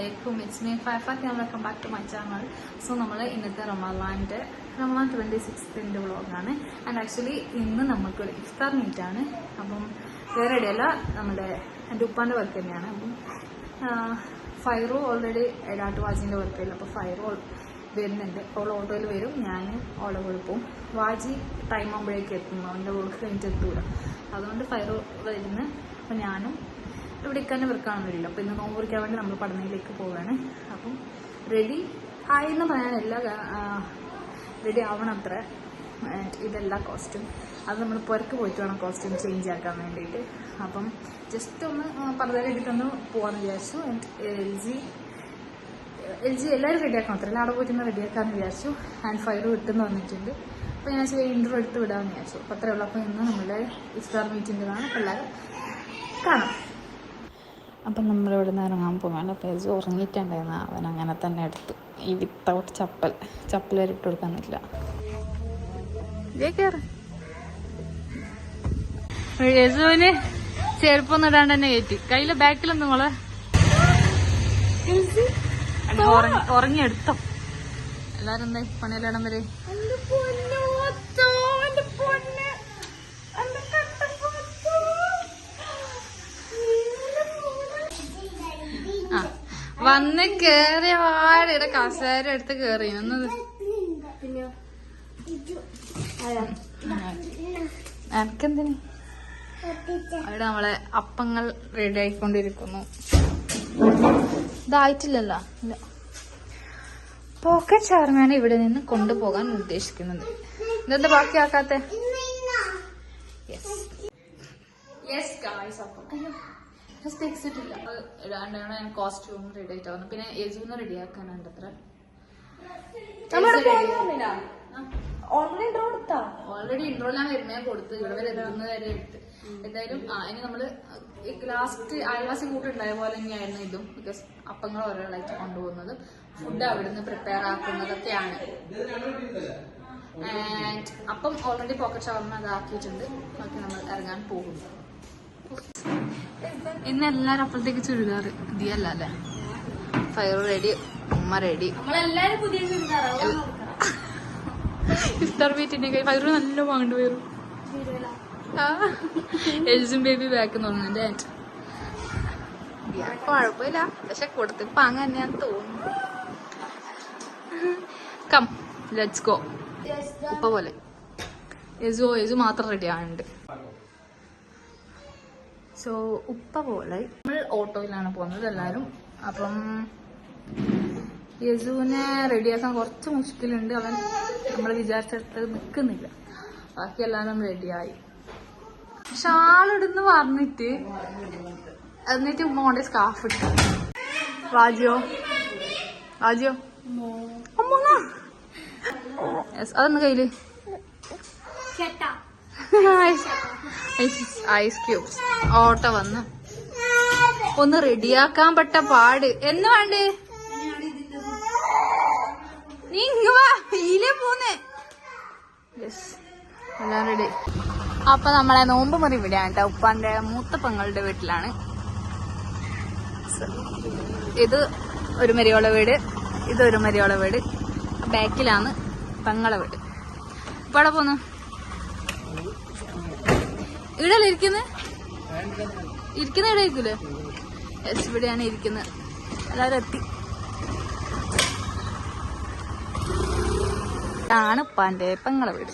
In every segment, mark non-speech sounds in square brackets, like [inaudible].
It's me Faifa welcome back to my channel so നമ്മൾ ഇന്നത്തെ റമലാന്റെ റമലാൻ twenty സിക്സ്ത്തിന്റെ വ്ളോഗാണ്. And actually ഇന്ന് നമുക്കൊരു ഇഫ്താർ മീറ്റ് ആണ്. അപ്പം വേറെ ഇടയല്ല നമ്മുടെ എന്റെ ഉപ്പാന്റെ വർക്ക് തന്നെയാണ്. അപ്പം ഫൈറു ഓൾറെഡി എടാട്ട് വാജിന്റെ വർക്കില്ല അപ്പോൾ ഫൈറു വരുന്നുണ്ട്. അവൾ ഓട്ടോയിൽ വരും. ഞാൻ ഓളെ കൊടുക്കും വാജി ടൈം ആകുമ്പോഴേക്കും എത്തുന്നു അവന്റെ വർക്ക് കഴിഞ്ഞിട്ട് എത്തൂല. അതുകൊണ്ട് ഫൈറു വരുന്നു. അപ്പം ഞാനും ഇവിടെ തന്നെ വർക്കാണെന്ന് വരില്ല അപ്പം ഇന്ന് നോമ്പ് കുറിക്കാൻ വേണ്ടി നമ്മൾ പഠനയിലേക്ക് പോവുകയാണ് അപ്പം റെഡി ആയി എന്ന് പറയാനല്ല റെഡി ആവണം അത്ര ഇതല്ല കോസ്റ്റ്യൂം അത് നമ്മൾ പുറക്ക് പോയിട്ട് വേണം കോസ്റ്റ്യൂം ചേഞ്ച് ആക്കാൻ വേണ്ടിയിട്ട്. അപ്പം ജസ്റ്റ് ഒന്ന് പറഞ്ഞിട്ടൊന്ന് പോകാമെന്ന് വിചാരിച്ചു. എൽ ജി എൽ ജി എല്ലാവരും റെഡിയാക്കണം അത്ര അവിടെ പോയിട്ട് ഒന്ന് റെഡിയാക്കാമെന്ന് വിചാരിച്ചു. ആൻഡ് ഫയർ വിട്ടെന്ന് വന്നിട്ടുണ്ട്. അപ്പോൾ ഞാൻ ചെറിയ ഇന്റർവ്യൂ എടുത്ത് വിടാമെന്ന് വിചാരിച്ചു. അപ്പോൾ അത്രേ ഉള്ളൂ. അപ്പോൾ ഇന്ന് നമ്മുടെ ഇഫ്താർ മീറ്റിന്റെതാണ് അപ്പോൾ എല്ലാവരും കാണാം. അപ്പം നമ്മളിവിടെ നിന്ന് ഇറങ്ങാൻ പോവാണ്. ഇത് ഉറങ്ങിയിട്ടുണ്ടായിരുന്നു. അവൻ അങ്ങനെ തന്നെ എടുത്തു. ഈ വിത്തൗട്ട് ചപ്പൽ. ചപ്പൽ വരെ ഇട്ട് കൊടുക്കാന്നില്ല യേശുവിന്. ചെരുപ്പൊന്നും ഇടാണ്ട് തന്നെ കയറ്റി. കയ്യിൽ ബാക്കിലൊന്നും മോളെ. ഉറങ്ങിയെടുത്തോ എല്ലാരും എന്താ പണിയിലിടം വരെ ആ വന്ന് കേറിയ പാടെ കസേര എടുത്ത് കേറി? എന്നത് എനക്കെന്തിന്? അവിടെ നമ്മളെ അപ്പങ്ങൾ റെഡി ആയിക്കൊണ്ടിരിക്കുന്നു. ഇതായിട്ടില്ലല്ലോ. ഇല്ല. പോക്കറ്റ് ഷവർമയാണ് ഇവിടെ നിന്ന് കൊണ്ടുപോകാൻ ഉദ്ദേശിക്കുന്നത്. ഇതെന്താ ബാക്കിയാക്കാത്ത യെസ് ഗായ്സ് അപ്പം ജസ്റ്റ് എക്സിറ്റില്ല ഇടാണ്ടാണ് ഞാൻ കോസ്റ്റ്യൂം റെഡി ആയിട്ട് വന്നു. പിന്നെ യജുന്ന് റെഡി ആക്കാനുണ്ട് അത്ര ഓൾറെഡി ഇൻട്രോ ഞാൻ വരുന്നേ കൊടുത്ത്. ഇവിടെ വരെ എത്തുന്ന വരെ എടുത്ത് എന്തായാലും ഇനി നമ്മൾ ലാസ്റ്റ് അയൽവാസി കൂട്ടുണ്ടായ പോലെ തന്നെയായിരുന്നു ഇതും. ബിക്കോസ് അപ്പങ്ങൾ ഒരാളായിട്ട് കൊണ്ടുപോകുന്നത്. ഫുഡ് അവിടുന്ന് പ്രിപ്പയർ ആക്കുന്നതൊക്കെയാണ്. ആൻഡ് അപ്പം ഓൾറെഡി പോക്കറ്റ് ഷവർമ അതാക്കിയിട്ടുണ്ട് ബാക്കി നമ്മൾ ഇറങ്ങാൻ പോകും ഇന്ന് എല്ലാരും അപ്പോഴത്തേക്ക് ചുരിദാർ അല്ലേ? ഫയർ റെഡി ഉമ്മ റെഡി ഇഫ്താർ മീറ്റിന്റെ കൈ ഫയർ നല്ല വാങ്ങേണ്ടി വരും. എൽസും ബേബി ബാക്ക് തോന്നുന്നുണ്ട് ആൻഡ് കുഴപ്പമില്ല. പക്ഷെ കൊടുത്തിപ്പ പാങ്ങ തന്നെയാന്ന് തോന്നുന്നു. കം ലെറ്റ്സ് ഗോ ഉപ്പ പോലെ. യസു യസു മാത്രം റെഡി ആവുന്നുണ്ട് സോ ഉപ്പ പോലെ. നമ്മൾ ഓട്ടോയിലാണ് പോകുന്നത് എല്ലാവരും. അപ്പം യസുവിനെ റെഡിയാക്കാൻ കുറച്ച് മുഷ്കിലുണ്ട്. അവൻ നമ്മൾ വിചാരിച്ചിടത്ത് നിൽക്കുന്നില്ല. ബാക്കി എല്ലാവരും റെഡിയായി ഷാളിടുന്ന് പറഞ്ഞിട്ട് എന്നിട്ട് ഉമ്മ കൊണ്ട് സ്കാഫ് ഇട്ടു രാജിയോ രാജിയോ അമ്മ യെസ് അതൊന്ന് കയ്യിൽ. ചേട്ടാ. [laughs] ഐസ് ക്യൂബ്സ് ഓട്ടോ വന്നു. ഒന്ന് റെഡിയാക്കാൻ പെട്ട പാട്. എന്ന് വേണ്ടേ? നീ പോന്നേ? യെസ് എല്ലാം റെഡി അപ്പൊ നമ്മളെ നോമ്പ് മുറി ഇവിടെയാണ് ഉപ്പാന്റെ മൂത്ത പെങ്ങളുടെ വീട്ടിലാണ്. ഇത് ഒരു മരിയോള വീട്. ഇതൊരു മരിയോള വീട്. ബാക്കിലാണ് പെങ്ങളെ വീട്. ഇപ്പൊ പോന്നു? ഇവിടെയല്ലേ ഇരിക്കുന്നത് ഇരിക്കുന്ന ഇവിടെ ഇരിക്കൂലേ യെസ് ഇവിടെയാണ് ഇരിക്കുന്നത് എല്ലാവരും എത്തി. ഇതാണ് ഉപ്പാന്റെ പെങ്ങളെ വീട്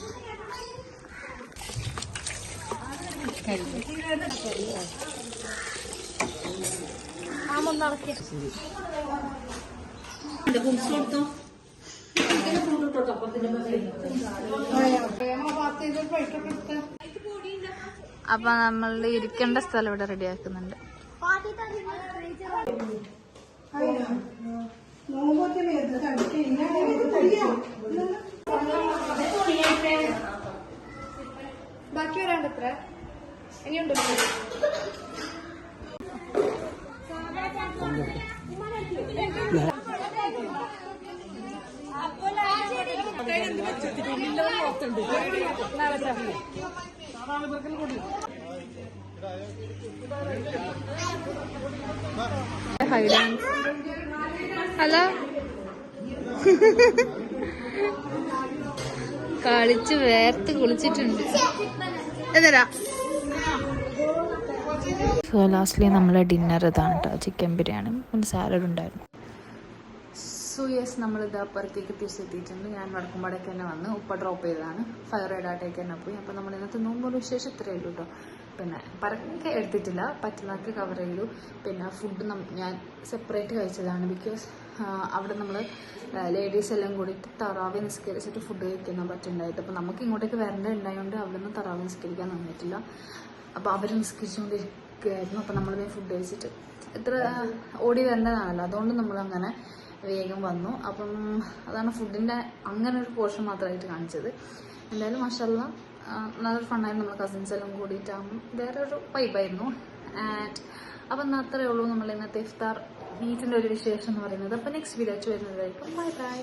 അപ്പൊ നമ്മൾ ഇരിക്കേണ്ട സ്ഥലം ഇവിടെ റെഡി ആക്കുന്നുണ്ട് ബാക്കി വരാണ്ടത്ര ഇനിയുണ്ട്. ഹലോ. കളിച്ച് വേർത്ത് കുളിച്ചിട്ടുണ്ട്. എന്നരാ സോ ലാസ്റ്റ്ലി നമ്മളെ ഡിന്നർ ഇതാണ് കേട്ടോ ചിക്കൻ ബിരിയാണി. സാലഡ് ഉണ്ടായിരുന്നു. സോ യെസ് നമ്മളിത് അപ്പുറത്തേക്ക് തിരിച്ചെത്തിയിട്ടുണ്ട് ഞാൻ വടക്കുംപാടേക്ക് തന്നെ വന്ന് ഉപ്പ ഡ്രോപ്പ് ചെയ്തതാണ്. ഫയർ റൈഡായിട്ടേക്ക് തന്നെ പോയി. അപ്പോൾ നമ്മൾ ഇന്നത്തെ നോമ്പൊരു വിശേഷം ഇത്രയേ ഉള്ളൂ കേട്ടോ പിന്നെ പരക്കെ എടുത്തിട്ടില്ല. പറ്റുന്നതൊക്കെ കവർ ചെയ്തു. പിന്നെ ഫുഡ് ഞാൻ സെപ്പറേറ്റ് കഴിച്ചതാണ് ബിക്കോസ് അവിടെ നമ്മൾ ലേഡീസ് എല്ലാം കൂടിയിട്ട് തറാവി നിസ്കരിച്ചിട്ട് ഫുഡ് കഴിക്കുന്ന പറ്റുണ്ടായിട്ട് അപ്പോൾ നമുക്ക് ഇങ്ങോട്ടേക്ക് വരേണ്ട ഉണ്ടായതുകൊണ്ട് അവിടെ നിന്ന് തറാവി നിസ്കരിക്കാൻ നിന്നിട്ടില്ല. അപ്പോൾ അവർ നിസ്കരിച്ചുകൊണ്ടിരിക്കുകയായിരുന്നു. അപ്പോൾ നമ്മൾ ഫുഡ് കഴിച്ചിട്ട്. ഇത്ര ഓടി വരേണ്ടതാണല്ലോ. അതുകൊണ്ട് നമ്മൾ അങ്ങനെ വേഗം വന്നു. അപ്പം അതാണ് ഫുഡിന്റെ അങ്ങനെ ഒരു പോർഷൻ മാത്രമായിട്ട് കാണിച്ചത്. എന്തായാലും മഷല്ല നല്ലൊരു ഫണ്ണായിരുന്നു നമ്മൾ കസിൻസ് എല്ലാം കൂടിയിട്ടാകുമ്പോൾ വേറെ ഒരു വൈബായിരുന്നു ആൻഡ് അപ്പം എന്നാൽ അത്രയേ ഉള്ളൂ. നമ്മൾ ഇന്നത്തെ ഇഫ്താർ മീറ്റിന്റെ ഒരു വിശേഷം എന്ന് പറയുന്നത്. അപ്പം നെക്സ്റ്റ് വീഡിയോ വരുന്നതായിരിക്കും. Bye bye